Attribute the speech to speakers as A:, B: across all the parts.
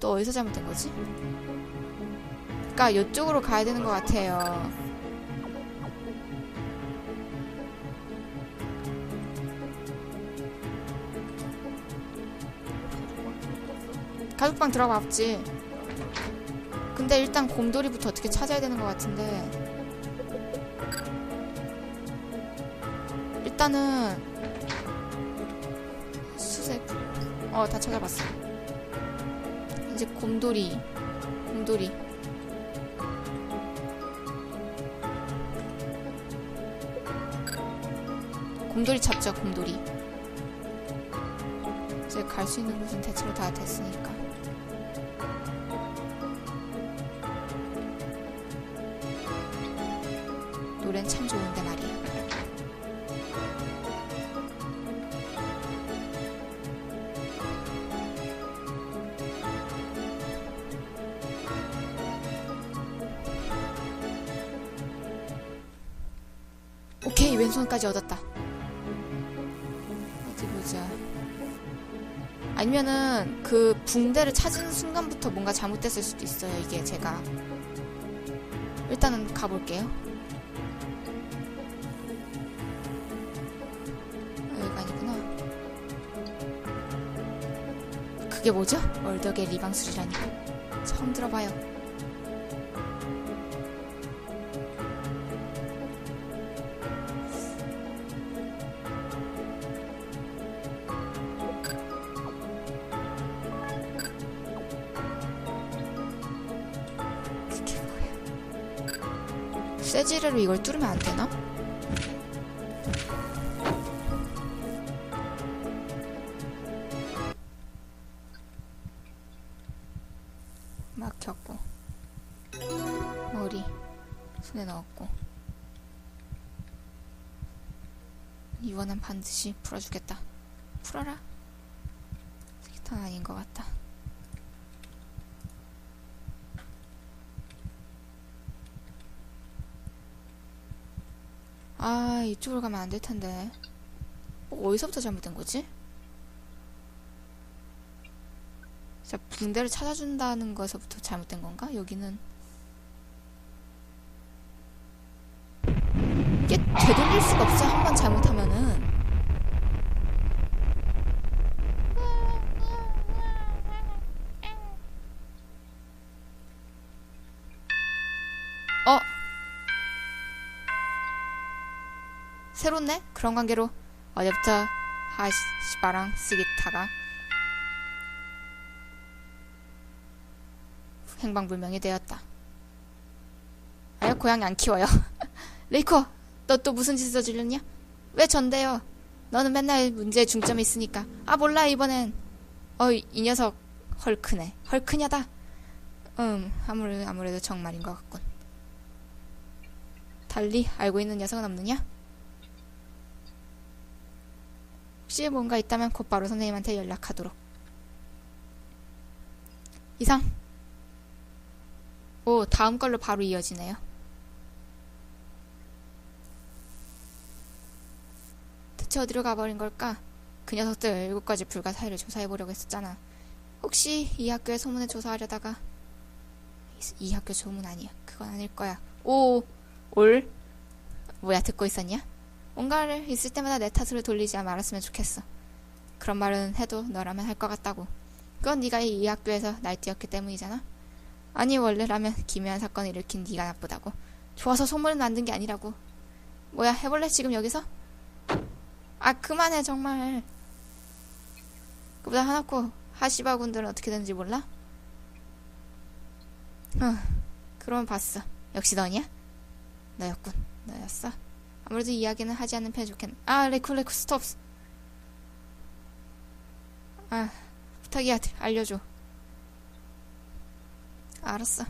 A: 또 어디서 잘못된 거지? 그니까 이쪽으로 가야 되는 것 같아요. 가족방 들어가 봤지. 근데 일단 곰돌이부터 어떻게 찾아야 되는 것 같은데. 일단은 수색 어 다 찾아봤어. 이제 곰돌이 곰돌이. 곰돌이 찾자 곰돌이. 이제 갈 수 있는 곳은 대체로 다 됐으니까 왼손까지 얻었다. 어디 보자. 아니면은 그 붕대를 찾은 순간부터 뭔가 잘못됐을 수도 있어요 이게 제가. 일단은 가볼게요. 아, 여기가 아니구나. 그게 뭐죠? 얼덕의 리방술이라니. 처음 들어봐요 쇠지뢰로 이걸 뚫으면 안 되나? 막혔고. 머리. 손에 넣었고. 이번엔 반드시 풀어주겠다. 풀어라 스키탄 아닌 것 같다 아 이쪽으로 가면 안 될 텐데 어, 어디서부터 잘못된 거지? 자 붕대를 찾아준다는 것에서부터 잘못된 건가? 여기는 이게 되돌릴 수가 없어 한 번 잘못 새롭네? 그런 관계로 어제부터 하시바랑 스기타가 행방불명이 되었다. 아유 고양이 안 키워요. 레이코, 너 또 무슨 짓을 저질렀냐? 왜 전대요? 너는 맨날 문제에 중점이 있으니까. 아 몰라 이번엔. 어 이 녀석 헐크네. 헐크냐다. 음 아무래도 아무래도 정말인 것 같군. 달리 알고 있는 녀석은 없느냐? 혹시 뭔가 있다면 곧바로 선생님한테 연락하도록. 이상. 오, 다음 걸로 바로 이어지네요. 대체 어디로 가버린 걸까? 그 녀석들 일곱 가지 불가 사이를 조사해보려고 했었잖아. 혹시 이 학교에 소문을 조사하려다가 이, 이 학교 소문 아니야. 그건 아닐 거야. 오, 올. 뭐야, 듣고 있었냐? 뭔가를 있을 때마다 내 탓으로 돌리지 말았으면 좋겠어. 그런 말은 해도 너라면 할 것 같다고. 그건 네가 이 학교에서 날뛰었기 때문이잖아. 아니 원래라면 기묘한 사건을 일으킨 네가 나쁘다고. 좋아서 소문을 만든 게 아니라고. 뭐야 해볼래 지금 여기서? 아 그만해 정말. 그보다 하나코 하시바 군들은 어떻게 되는지 몰라? 어, 그러면 봤어. 역시 너냐? 너였군. 너였어. 아무래도 이야기는 하지 않는 편이 좋겠네. 아, 레쿠, 레쿠, 스톱. 아, 부탁이야, 알려줘. 알았어.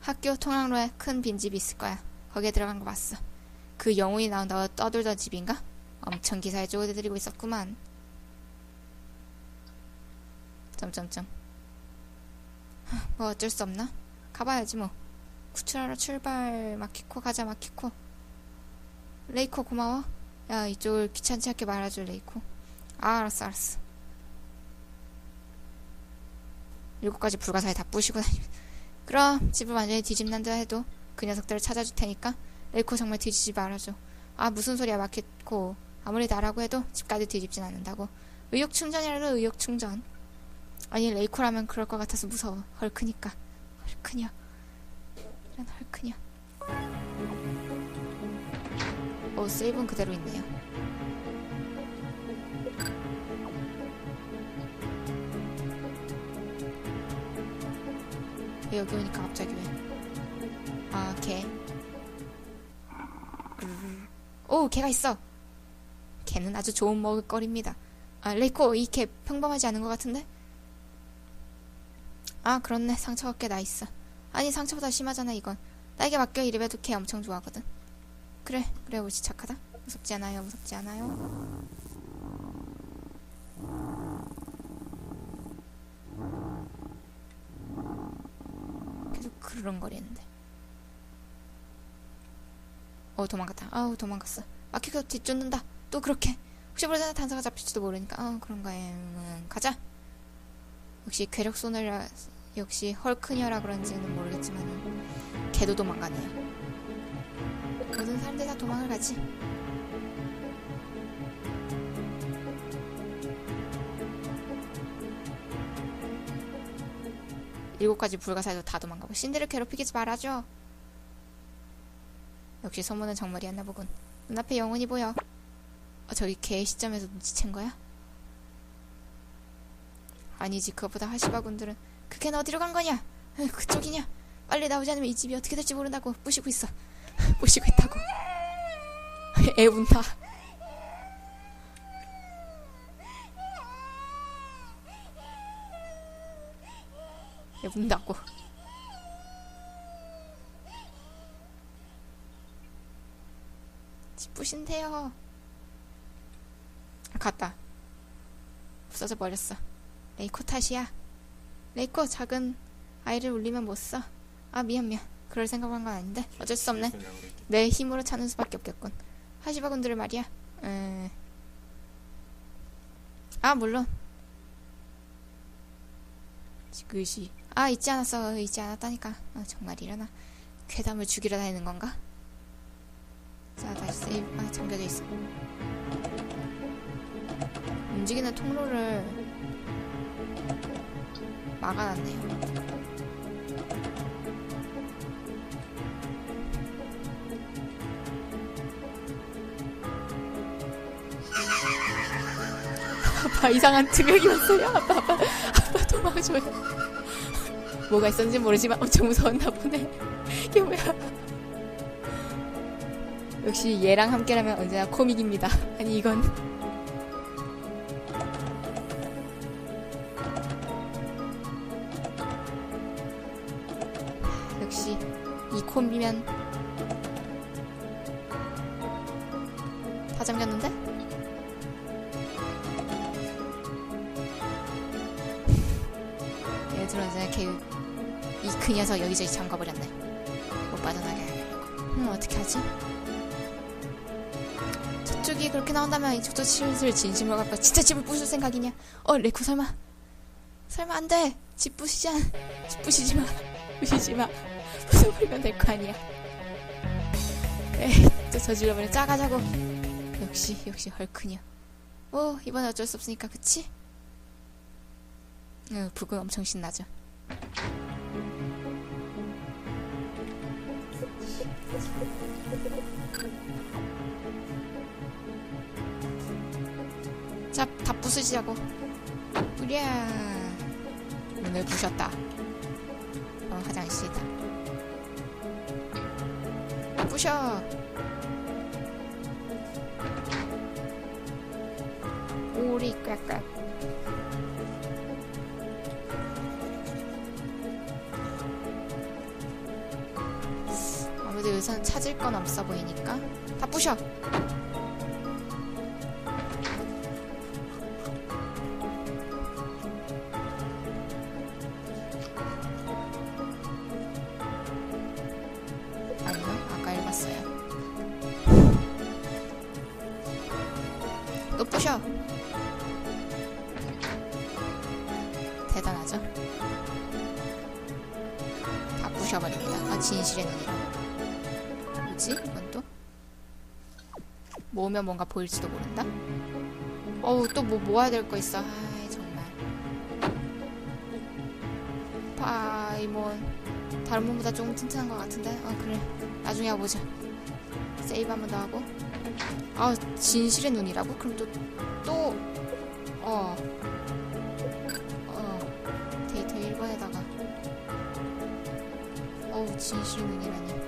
A: 학교 통학로에 큰 빈집이 있을 거야. 거기에 들어간 거 봤어. 그 영웅이 나온다고 떠들던 집인가? 엄청 기사에 쪼그려들이고 있었구만. 점점점. 하, 뭐 어쩔 수 없나? 가봐야지 뭐. 구출하러 출발 마키코 가자 마키코. 레이코 고마워. 야 이쪽을 귀찮지 않게 말아줘 레이코. 아 알았어 알았어. 일곱 가지 불가사에 다 부시고 다니. 그럼 집을 완전히 뒤집는다 해도 그 녀석들을 찾아줄 테니까 레이코 정말 뒤지지 말아줘. 아 무슨 소리야 마키코. 아무리 나라고 해도 집까지 뒤집진 않는다고. 의욕 충전이라도 의욕 충전. 아니 레이코라면 그럴 것 같아서 무서워. 헐크니까. 헐크냐. 이런 헐크냐. 오 세이브는 그대로 있네요. 왜 여기 오니까 갑자기 왜? 아, 개. 음. 오, 개가 있어. 개는 아주 좋은 먹을거리입니다. 아, 레이코, 이 개 평범하지 않은 것 같은데? 아, 그렇네. 상처가 꽤 나 있어. 아니, 상처보다 심하잖아, 이건. 나에게 맡겨 이래봬도 개 엄청 좋아하거든. 그래, 그래, 옳지, 착하다. 무섭지 않아요, 무섭지 않아요. 계속 그르렁거리는데. 어 도망갔다. 아우 도망갔어. 마키가 뒤쫓는다. 또 그렇게. 혹시 모르잖아 단서가 잡힐지도 모르니까. 아 그런가. 음, 가자. 역시 괴력 소녀라 역시 헐크녀라 그런지는 모르겠지만 걔도 도망가네요. 다 도망을 가지. 일곱 가지 불가사에도 다 도망가고 신들을 괴롭히지 말아줘. 역시 소문은 정말이었나 보군. 눈앞에 영혼이 보여. 어, 저기 개의 시점에서 눈치챈 거야? 아니지 그것보다 하시바군들은 그 개는 어디로 간 거냐? 그쪽이냐? 빨리 나오지 않으면 이 집이 어떻게 될지 모른다고 부시고 있어. 부시고 있다고. 애 운다. 애 운다고. 집 부신대요. 아, 갔다. 없어져 버렸어. 레이코 탓이야. 레이코 작은 아이를 울리면 못 써. 아 미안 미안. 그럴 생각한 건 아닌데 어쩔 수 없네. 내 힘으로 차는 수밖에 없겠군. 하시바군들을 말이야. 에... 아 물론. 지그시. 아 잊지 않았어. 잊지 않았다니까. 아, 정말 이러나. 괴담을 죽이러 다니는 건가? 자 다시 세이브. 아 잠겨져 있어. 움직이는 통로를 막아놨네요. 아빠 이상한 증명이 왔어요. 아빠 아빠 아빠 도망쳐요. 뭐가 있었는지 모르지만 엄청 무서웠나 보네. 이게 뭐야? 역시 얘랑 함께라면 언제나 코믹입니다. 아니 이건 역시 이 콤비면 녀석 여기저기 잠가버렸네. 못 빠져나게 하려고. 음 어떻게 하지? 저쪽이 그렇게 나온다면 이쪽도 슬슬 진심으로 갈까 진짜 집을 부술 생각이냐? 어 레코 설마. 설마 안 돼. 집 부시지 않... 집 부시지 마. 부시지 마. 부숴버리면 될 거 아니야. 에이 또 저질러버려 짜가자고. 역시 역시 헐크냐 뭐 이번엔 어쩔 수 없으니까 그치? 응 북은 엄청 신나죠 자, 다 부수시자고. 우랴. 문을 부셨다. 어, 화장실이다. 부셔. 오리 꽉꽉. 여기서는 찾을 건 없어 보이니까 다 부셔. 대단하죠? 부셔버립니다. 아, 진실의 눈이라 모으면 뭔가 보일지도 모른다? 어우, 또 뭐 모아야 될 거 있어. 아이, 정말. 파이몬. 다른 분보다 조금 튼튼한 것 같은데? 어, 그래. 나중에 해보자. 세이브 한 번 더 하고. 아, 진실의 눈이라고? 그럼 또, 또, 어. 어. 데이터 1번에다가. 어우, 진실의 눈이라니.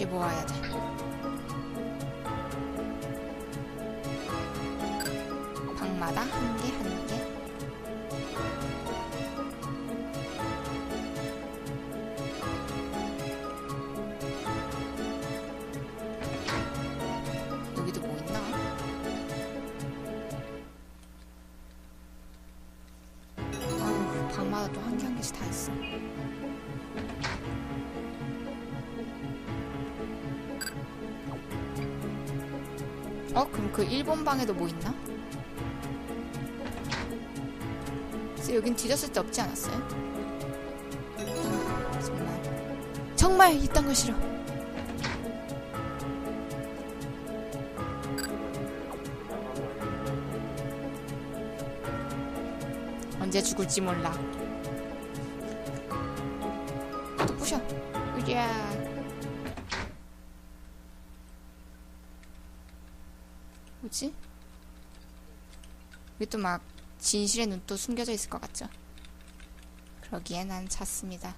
A: 역시 모아야 돼. 방마다 한 개, 한 개. 여기도 뭐 있나? 아우, 방마다 또 한 개 한 개씩 다 있어. 어? 그럼 그 일본 방에도 뭐 있나? 그래서 여긴 뒤졌을 때 없지 않았어요? 아, 정말 정말 이딴 거 싫어 언제 죽을지 몰라 또 부셔 으랴 뭐지? 또막 진실의 눈또 숨겨져 있을 것 같죠? 그러기에 난 찾습니다.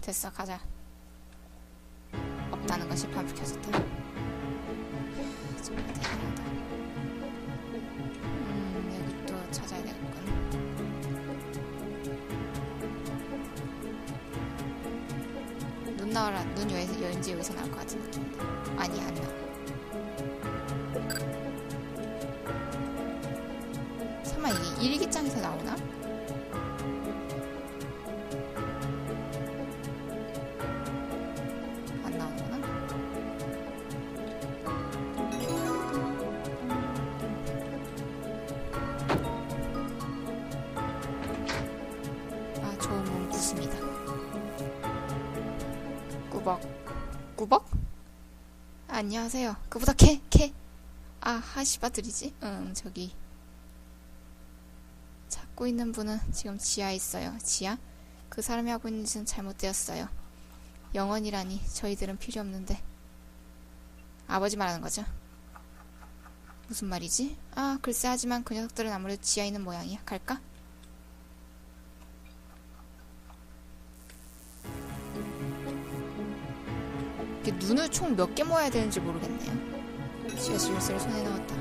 A: 됐어, 가자. 없다는 것이 반복해졌다. 정말 대단하다. 음, 여기 또 찾아야 되겠군. 눈 나와라 눈 여기서 왠지 여기서 나올 것 같은 느낌인데 아니 안 나와 설마 이게 일기장에서 나오나? 안녕하세요 그보다 캐 캐. 아 하시바들이지? 응 저기 찾고 있는 분은 지금 지하에 있어요 지하? 그 사람이 하고 있는 짓은 잘못되었어요 영원이라니 저희들은 필요 없는데 아버지 말하는 거죠 무슨 말이지? 아 글쎄 하지만 그 녀석들은 아무래도 지하에 있는 모양이야 갈까? 눈을 총 몇 개 모아야 되는지 모르겠네요. 지하실 열쇠를 손에 넣었다.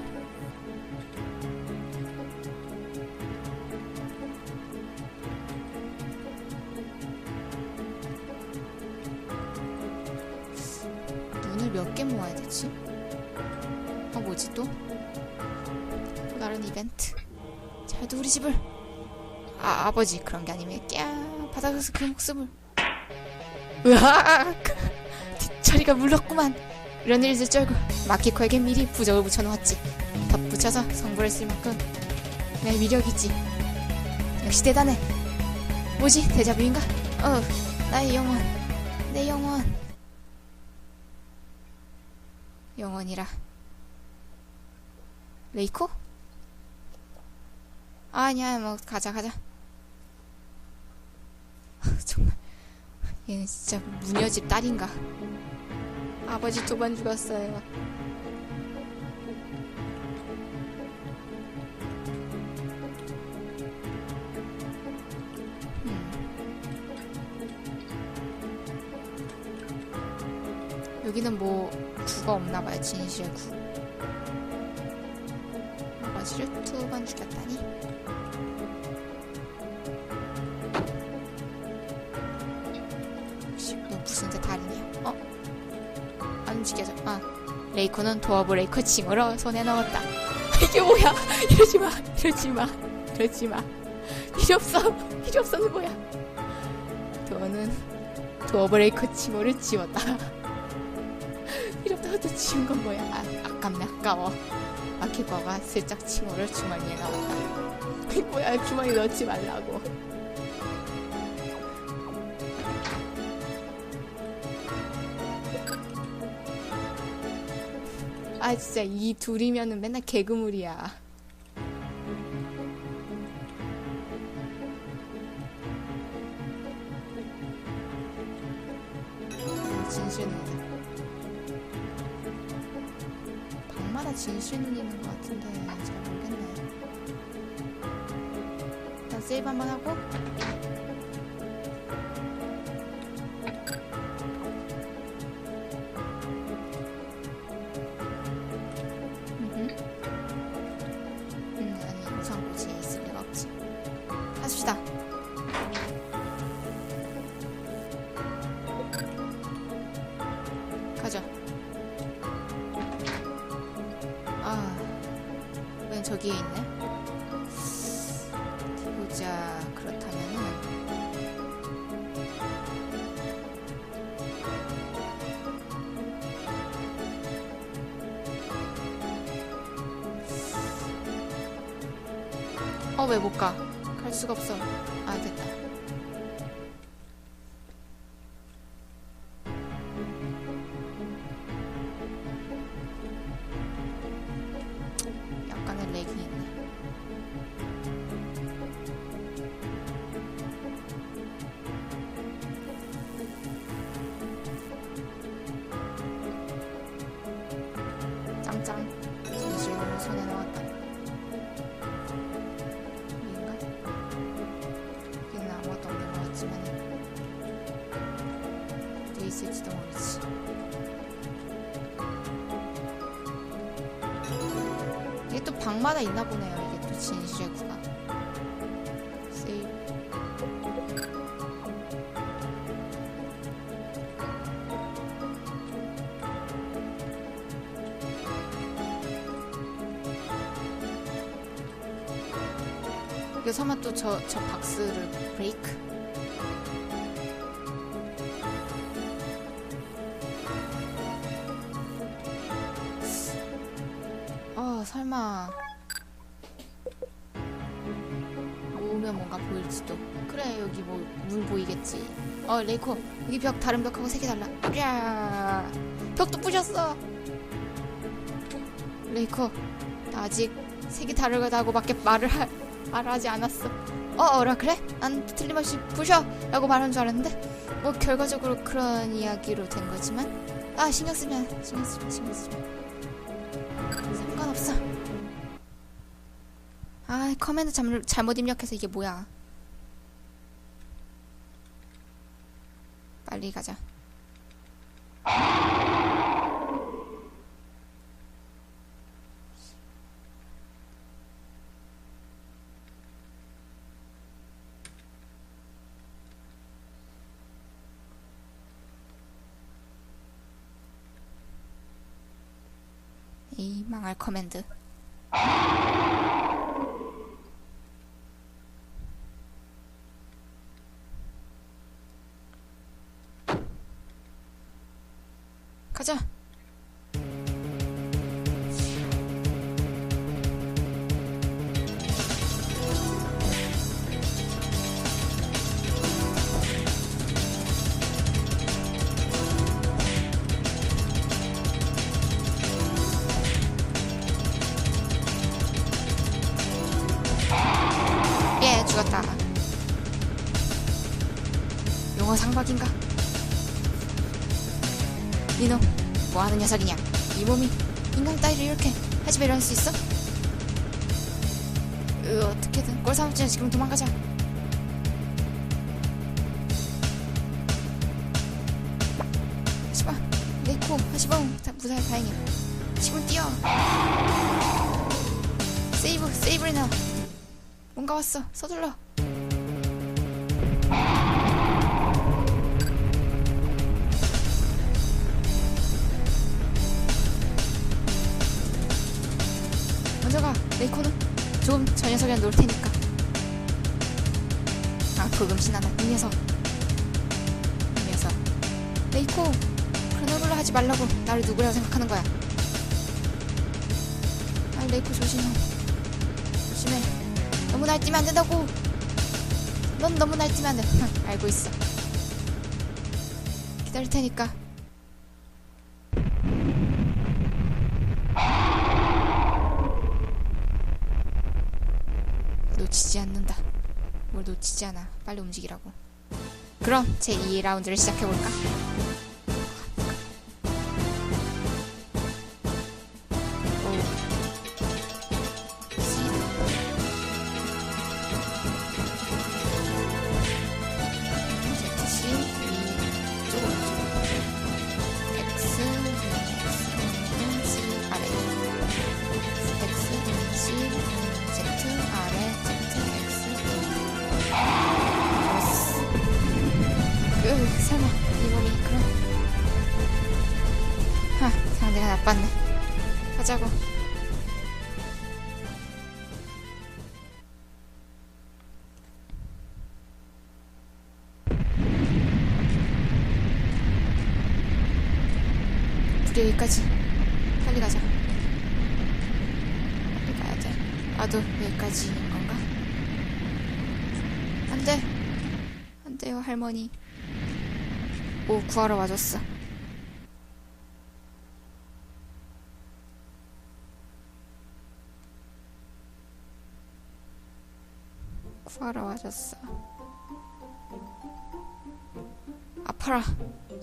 A: 눈을 몇 개 모아야 되지? 아 뭐지 또? 또 다른 이벤트. 잘도 우리 집을. 아 아버지 그런 게 아니면 꺄 바닥에서 그 목숨을. 으악! 처리가 물렀구만. 이런 줄 알고 마키코에게 미리 부적을 붙여놓았지. 덧붙여서 성부를 쓸 만큼 내 위력이지. 역시 대단해. 뭐지? 대자뷰인가? 어, 나의 영혼. 내 영혼. 영혼이라. 레이코? 아니야, 뭐 가자, 가자. 정말 얘는 진짜 무녀집 딸인가? 아버지 두 번 죽었어요. 음. 여기는 뭐 구가 없나 봐요. 진실의 구. 아버지를 두 번 죽였다니. 역시 너 무슨 데 다리냐? 어? 안 움직여져. 아, 레이코는 도어브 레이코 칭으로 손에 넣었다. 이게 뭐야? 이러지 마, 이러지 마, 이러지 마. 필요 없어, 필요 없어서 뭐야? 도어는 도어브 레이코 칭호를 지웠다. 필요 없다고 또 지운 건 뭐야? 아, 아깝네, 아까워. 마키버가 슬쩍 칭호를 주머니에 넣었다. 뭐야? 주머니 넣지 말라고. 아 진짜 이 둘이면은 맨날 개그물이야. 진실 눈이다. 방마다 진실눈 있는 것 같은데 잘 모르겠네. 일단 세이브 한번 하고 어디 보자. 그렇다면은 어, 왜 못 가? 갈 수가 없어. 아, 됐다. 있을지도 모르지. 이게 또 방마다 있나 보네요. 이게 또 진실의 구간. 세이브. 설마 또저 저 박스를 브레이크? 보일지도 그래 여기 뭐 물 보이겠지 어 레이코 여기 벽 다른 벽하고 색이 달라 야 벽도 부셨어 레이코 나 아직 색이 다르다고 밖에 말을 할 말하지 않았어. 어, 어라 그래? 난 틀림없이 부셔! 라고 말한 줄 알았는데 뭐 결과적으로 그런 이야기로 된 거지만 아 신경 쓰면 신경 쓰면 신경 쓰면 상관없어. 아 커맨드 잘, 잘못 입력해서 이게 뭐야? 빨리 가자. 이 망할 커맨드. 예, 죽었다. 용어 상박인가? 니놈, 뭐하는 녀석이냐? 이 몸이 인간 따위를 이렇게 하지배려 할 수 있어? 으, 어떻게든 꼴 삼았지 지금 도망가자. 네코, 하시바, 다 무사히 다행이야. 지금 뛰어. 세이브, 세이브를 넣어. 반가웠어. 서둘러. 먼저 가. 네이코는 조금 저 녀석이랑 놀 테니까. 아, 그금 신나나. 이 녀석. 이 녀석. 네이코, 그런 얼굴로 하지 말라고 나를 누구라고 생각하는 거야. 아, 네이코 조심해. 조심해. 너무 날뛰면 안 된다고. 넌 너무 날뛰면 안 돼. 흥, 알고 있어. 기다릴 테니까. 놓치지 않는다. 뭘 놓치지 않아. 빨리 움직이라고. 그럼 제 2라운드를 시작해볼까? 여기까지인 건가? 안 돼 안 돼요 할머니. 오 구하러 와줬어. 구하러 와줬어. 아파라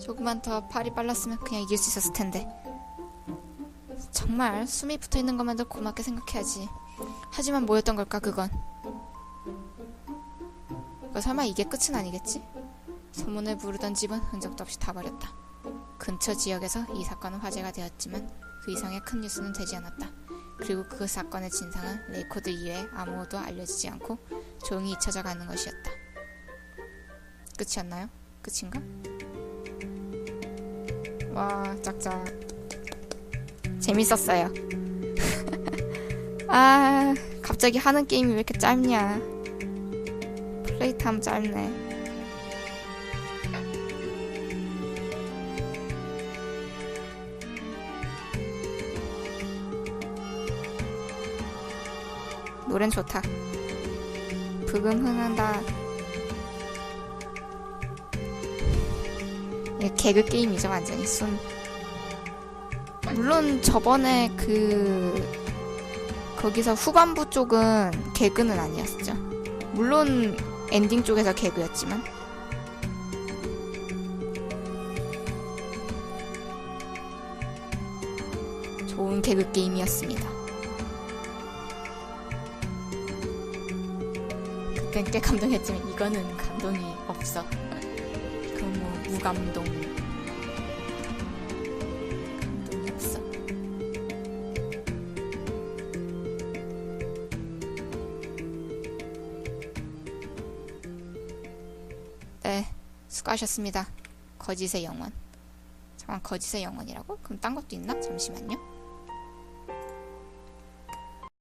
A: 조금만 더 팔이 빨랐으면 그냥 이길 수 있었을 텐데. 정말 숨이 붙어 있는 것만도 고맙게 생각해야지 하지만 뭐였던 걸까 그건 이거 설마 이게 끝은 아니겠지? 소문을 부르던 집은 흔적도 없이 다 버렸다. 근처 지역에서 이 사건은 화제가 되었지만 그 이상의 큰 뉴스는 되지 않았다. 그리고 그 사건의 진상은 레이코드 이외에 아무도 알려지지 않고 조용히 잊혀져 가는 것이었다. 끝이었나요? 끝인가? 와, 짝짝. 재밌었어요. 아, 갑자기 하는 게임이 왜 이렇게 짧냐. 플레이 타임 짧네. 노래는 좋다. 부금 흥한다. 이게 개그 게임이죠, 완전히 순. 물론 저번에 그 거기서 후반부 쪽은 개그는 아니었죠. 물론 엔딩 쪽에서 개그였지만 좋은 개그 게임이었습니다. 그땐 꽤 감동했지만 이거는 감동이 없어. 그건 뭐 무감동. 수고하셨습니다. 거짓의 영혼. 잠깐 거짓의 영혼이라고? 그럼 딴 것도 있나? 잠시만요.